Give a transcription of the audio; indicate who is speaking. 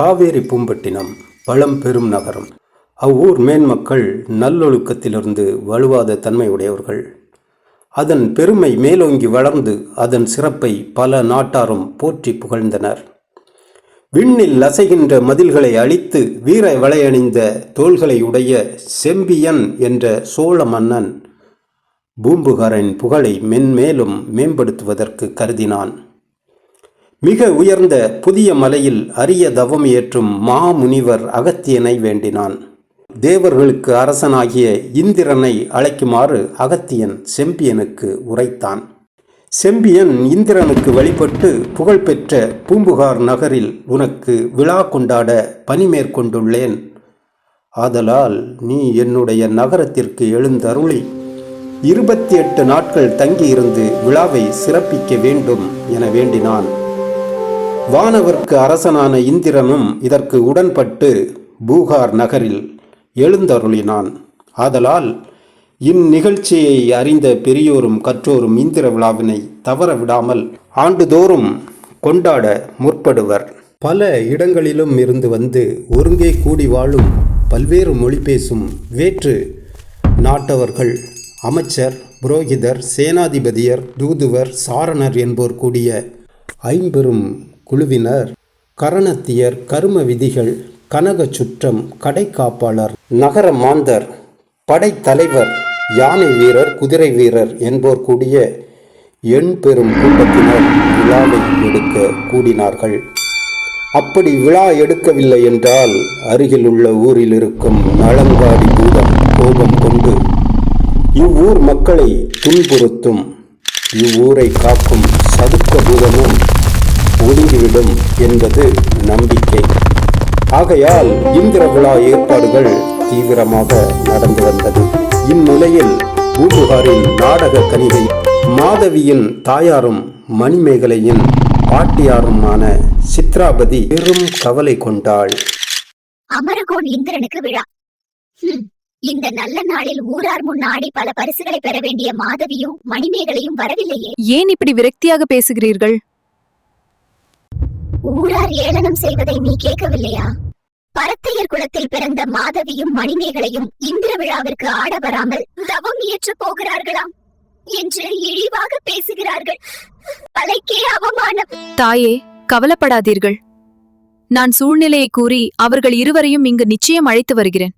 Speaker 1: காவேரி பூம்பட்டினம் பழம்பெரும் நகரம். அவ்வூர் மேன்மக்கள் நல்லொழுக்கத்திலிருந்து வலுவாத தன்மையுடையவர்கள். அதன் பெருமை மேலோங்கி வளர்ந்து அதன் சிறப்பை பல நாட்டாரும் போற்றி புகழ்ந்தனர். விண்ணில் அசைகின்ற மதில்களை அழித்து வீர வளையணிந்த தோள்களை உடைய செம்பியன் என்ற சோழ மன்னன் பூம்புகாரின் புகழை மென்மேலும் மேம்படுத்துவதற்கு கருதினான். மிக உயர்ந்த புதிய மலையில் அரிய தவம் ஏற்றும் மாமுனிவர் அகத்தியனை வேண்டினான். தேவர்களுக்கு அரசனாகிய இந்திரனை அழைக்குமாறு அகத்தியன் செம்பியனுக்கு உரைத்தான். செம்பியன் இந்திரனுக்கு வழிபட்டு புகழ்பெற்ற பூம்புகார் நகரில் உனக்கு விழா கொண்டாட பணி மேற்கொண்டுள்ளேன். ஆதலால் நீ என்னுடைய நகரத்திற்கு எழுந்தருளி இருபத்தி எட்டு நாட்கள் தங்கியிருந்து விழாவை சிறப்பிக்க வேண்டும் என வேண்டினான். வானவர்க்கு அரசனான இந்திரனும் இதற்கு உடன்பட்டு பூகார் நகரில் எழுந்தருளினான். ஆதலால் இந்நிகழ்ச்சியை அறிந்த பெரியோரும் கற்றோரும் இந்திர விழாவினை தவற விடாமல் ஆண்டுதோறும் கொண்டாட முற்படுவர். பல இடங்களிலும் இருந்து வந்து ஒருங்கே கூடி வாழும் பல்வேறு மொழி பேசும் வேற்று நாட்டவர்கள் அமைச்சர் புரோகிதர் சேனாதிபதியர் தூதுவர் சாரணர் என்போர் கூடிய ஐம்பெரும் குழுவினர் கரணத்தியர் கரும விதிகள் கனக சுற்றம் கடைக்காப்பாளர் நகர மாந்தர் படைத்தலைவர் யானை வீரர் குதிரை வீரர் என்போர் கூடிய எண் பெரும் கூட்டத்தினர் விழாவை எடுக்க கூடினார்கள். அப்படி விழா எடுக்கவில்லை என்றால் அருகில் உள்ள ஊரில் இருக்கும் நலங்காடி பூதம் கோபம் கொண்டு இவ்வூர் மக்களை துன்புறுத்தும் இவ்வூரை காக்கும் சதுக்க பூதமும் ஒளிந்துவிடும் என்பது நம்பிக்கை. ஆகையால் இந்திர விழா ஏற்பாடுகள் தீவிரமாக நடந்து வந்தது. இந்நிலையில் பூம்புகாரின் நாடக கனிகை மாதவியின் தாயாரும் மணிமேகலையின் பாட்டியாருமான சித்ராபதி பெரும் கவலை கொண்டாள்.
Speaker 2: அமரகோன் இந்திரனுக்கு விழா. ஹம், இந்த நல்ல நாளில் ஊரார் முன்னாடி பல பரிசுகளை பெற வேண்டிய மாதவியும் மணிமேகலையும் வரவில்லையே.
Speaker 3: ஏன் இப்படி விரக்தியாக பேசுகிறீர்கள்?
Speaker 2: ஊரார் ஏளனம் செய்வதை நீ கேட்கவில்லையா? பரத்தையர் குலத்தில் பிறந்த மாதவியும் மணிமேகலையும் இந்திர விழாவிற்கு ஆட வராமல் தவம் இயற்ற போகிறார்களாம் என்று இழிவாக பேசுகிறார்கள். தலைக்கே அவமானம்.
Speaker 3: தாயே கவலைப்படாதீர்கள். நான் சூழ்நிலையை கூறி அவர்கள் இருவரையும் இங்கு நிச்சயம் அழைத்து வருகிறேன்.